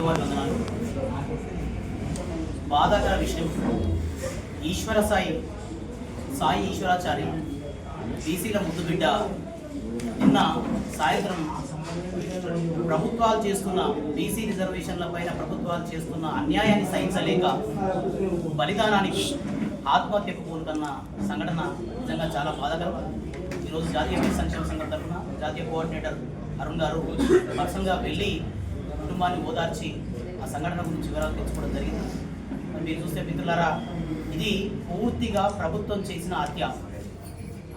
ఉద్యమవందనాలు బాధాకర విషయం. ఈశ్వర సాయి సాయి ఈశ్వరాచారి బీసీల ముద్దు బిడ్డ. నిన్న సాయంత్రం ప్రభుత్వాలు చేస్తున్న బీసీ రిజర్వేషన్ల పైన ప్రభుత్వాలు చేస్తున్న అన్యాయాన్ని సహించలేక బలిదానానికి ఆత్మహత్యకు పూనుకన్న సంఘటన నిజంగా చాలా బాధాకరం. ఈరోజు జాతీయ సంక్షేమ సంఘం తరఫున జాతీయ కోఆర్డినేటర్ అరుణ్ గారు పర్సనల్గా వెళ్ళి కుటుంబాన్ని ఓదార్చి ఆ సంఘటన గురించి వివరాలు తెచ్చుకోవడం జరిగింది. మరి మీరు చూస్తే మిత్రులారా ఇది పూర్తిగా ప్రభుత్వం చేసిన హత్య.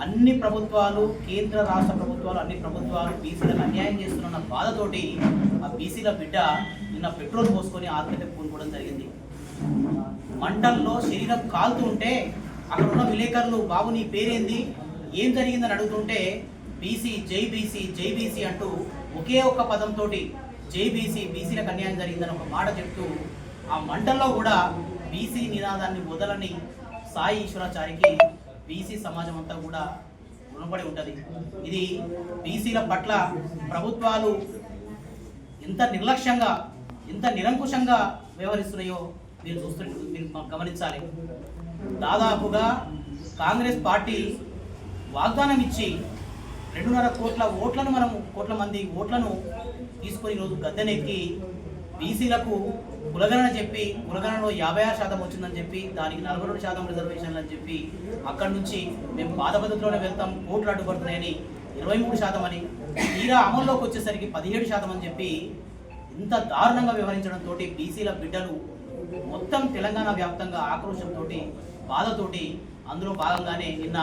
అన్ని ప్రభుత్వాలు కేంద్ర రాష్ట్ర ప్రభుత్వాలు అన్ని ప్రభుత్వాలు బీసీలకు అన్యాయం చేస్తున్న బాధతోటి ఆ బీసీల బిడ్డ నిన్న పెట్రోల్ పోసుకొని ఆత్మహత్య పూనుకోవడం జరిగింది. మంటల్లో శరీరం కాలుతూ ఉంటే అక్కడ ఉన్న విలేకరులు బాబు నీ పేరేంది? ఏం జరిగిందని అడుగుతుంటే బీసీ జై బీసీ జై బీసీ అంటూ ఒకే ఒక్క పదంతో జేబీసీ బీసీలకు అన్యాయం జరిగిందని ఒక మాట చెప్తూ ఆ మంటల్లో కూడా బీసీ నినాదాన్ని వదలని సాయి ఈశ్వరాచారికి బీసీ సమాజం అంతా కూడా రుణపడి ఉంటుంది. ఇది బీసీల పట్ల ప్రభుత్వాలు ఎంత నిర్లక్ష్యంగా ఎంత నిరంకుశంగా వ్యవహరిస్తున్నాయో మీరు చూస్తుంటే మీరు గమనించాలి. దాదాపుగా కాంగ్రెస్ పార్టీ వాగ్దానం ఇచ్చి రెండున్నర కోట్ల ఓట్లను మనం కోట్ల మంది ఓట్లను తీసుకొని ఈరోజు గద్దెనెక్కి బీసీలకు కులగణన చెప్పి కులగణనలో యాభై ఆరు శాతం వచ్చిందని చెప్పి దానికి నలభై రెండు శాతం రిజర్వేషన్లు అని చెప్పి అక్కడి నుంచి మేము పాత పద్ధతిలోనే వెళ్తాం కోట్లు అడ్డుపడుతున్నాయని ఇరవై మూడు శాతం అని తీరా అమల్లోకి వచ్చేసరికి పదిహేడు శాతం అని చెప్పి ఇంత దారుణంగా వ్యవహరించడంతో బీసీల బిడ్డలు మొత్తం తెలంగాణ వ్యాప్తంగా ఆక్రోషంతో బాధతోటి అందులో భాగంగానే నిన్న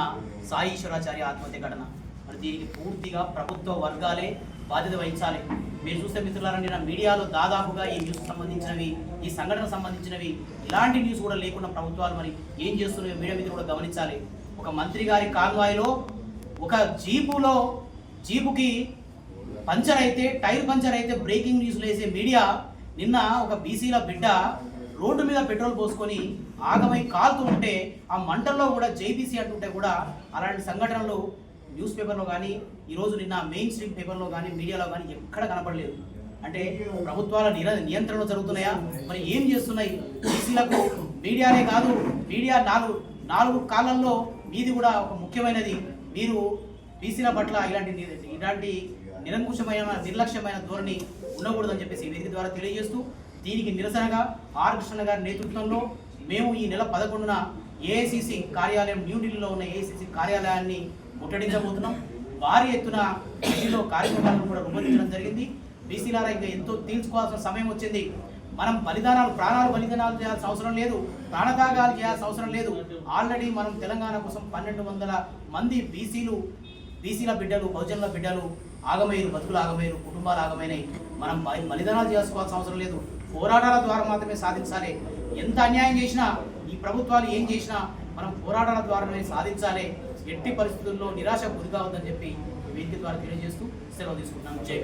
సాయి ఈశ్వరాచార్య ఆత్మహత్య ఘటన. మరి దీనికి పూర్తిగా ప్రభుత్వ వర్గాలే బాధ్యత వహించాలి. మీరు చూస్తే మిత్రులారా నిన్న మీడియాలో దాదాపుగా ఈ న్యూస్ సంబంధించినవి ఈ సంఘటన సంబంధించినవి ఇలాంటి న్యూస్ కూడా లేకుండా ప్రభుత్వాలు మరి ఏం చేస్తున్నాయో మీడియా మీద కూడా గమనించాలి. ఒక మంత్రి గారి కాన్వాయ్లో ఒక జీపులో జీపుకి పంచర్ అయితే టైర్ పంచర్ అయితే బ్రేకింగ్ న్యూస్లు వేసే మీడియా నిన్న ఒక బీసీల బిడ్డ రోడ్డు మీద పెట్రోల్ పోసుకొని ఆగమై కాలుతూ ఉంటే ఆ మంటల్లో కూడా జైబీసీ అంటుంటే కూడా అలాంటి సంఘటనలు న్యూస్ పేపర్లో కానీ ఈరోజు నిన్న మెయిన్ స్ట్రీమ్ పేపర్లో కానీ మీడియాలో కానీ ఎక్కడ కనపడలేదు. అంటే ప్రభుత్వాల నిర నియంత్రణ జరుగుతున్నాయా? మరి ఏం చేస్తున్నాయి? బీసీలకు మీడియానే కాదు మీడియా నాలుగు నాలుగు కాలంలో మీది కూడా ఒక ముఖ్యమైనది. మీరు బీసీల పట్ల ఇలాంటి ఇలాంటి నిరంకుశమైన నిర్లక్ష్యమైన ధోరణి ఉండకూడదని చెప్పేసి వేదిక ద్వారా తెలియజేస్తూ దీనికి నిరసనగా ఆర్ కృష్ణ గారి నేతృత్వంలో మేము ఈ నెల పదకొండున ఏఐసిసి కార్యాలయం న్యూఢిల్లీలో ఉన్న ఏఐసిసి కార్యాలయాన్ని ముట్టడించబోతున్నాం. భారీ ఎత్తున ఢిల్లీలో కార్యక్రమాలను కూడా రూపొందించడం జరిగింది. బీసీలారా ఇంకా ఎంతో తీర్చుకోవాల్సిన సమయం వచ్చింది. మనం బలిదానాలు ప్రాణాలు బలిదానాలు చేయాల్సిన అవసరం లేదు. ప్రాణత్యాగాలు చేయాల్సిన అవసరం లేదు. ఆల్రెడీ మనం తెలంగాణ కోసం పన్నెండు వందల మంది బీసీలు బీసీల బిడ్డలు బహుజనుల బిడ్డలు ఆగమయ్యారు బతుకులు ఆగమయ్యారు కుటుంబాలు ఆగమైనవి మనం బలిదానాలు చేసుకోవాల్సిన అవసరం లేదు. పోరాటాల ద్వారా మాత్రమే సాధించాలి. ఎంత అన్యాయం చేసినా ఈ ప్రభుత్వాలు ఏం చేసినా మనం పోరాటాల ద్వారానే సాధించాలి. ఎట్టి పరిస్థితుల్లో నిరాశ గురి కావద్దని చెప్పి వేదిక ద్వారా తెలియజేస్తూ సెలవు తీసుకుంటున్నాను జై